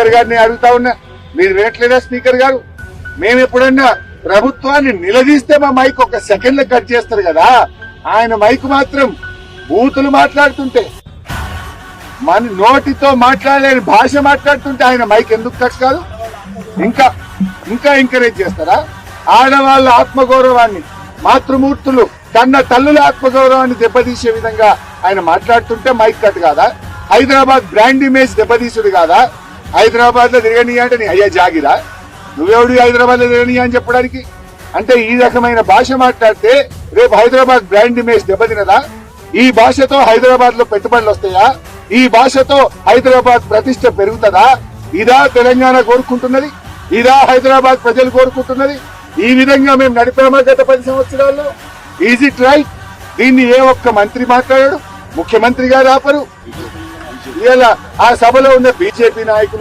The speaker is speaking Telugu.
స్పీకర్ గారిని అడుగుతా ఉన్నా. మీరు వినట్లేదా స్పీకర్ గారు? మేము ఎప్పుడన్నా ప్రభుత్వాన్ని నిలదీస్తే మా మైక్ ఒక సెకండ్ కట్ చేస్తారు కదా. ఆయన మైక్ మాత్రం బూతులు మాట్లాడుతుంటే మన నోటితో మాట్లాడలేని భాష మాట్లాడుతుంటే ఆయన మైక్ ఎందుకు కట్ కాదు? ఇంకా ఇంకా ఎంకరేజ్ చేస్తారా? ఆడవాళ్ళ ఆత్మగౌరవాన్ని మాతృమూర్తులు కన్న తల్లుల ఆత్మగౌరవాన్ని దెబ్బతీసే విధంగా ఆయన మాట్లాడుతుంటే మైక్ కట్ కాదా? హైదరాబాద్ బ్రాండ్ ఇమేజ్ దెబ్బతీసుడు కాదా? హైదరాబాద్లో తిరగని అంటే నీ అయ్యా జాగిరా? నువ్వెవడు హైదరాబాద్లో తిరగని అని చెప్పడానికి? అంటే ఈ రకమైన భాష మాట్లాడితే రేపు హైదరాబాద్ బ్రాండ్ ఇమేజ్ దెబ్బతినదా? ఈ భాషతో హైదరాబాద్లో పెట్టుబడులు వస్తాయా? ఈ భాషతో హైదరాబాద్ ప్రతిష్ట పెరుగుతుందా? ఇదా తెలంగాణ కోరుకుంటున్నది? ఇదా హైదరాబాద్ ప్రజలు కోరుకుంటున్నది? ఈ విధంగా మేము నడిపామా గత పది సంవత్సరాల్లో? ఈజ్ ఇట్ రైట్ దీన్ని ఏ ఒక్క మంత్రి మాట్లాడాడు? ముఖ్యమంత్రి గారు ఆపరు. ఇవాళ ఆ సభలో ఉన్న బీజేపీ నాయకులు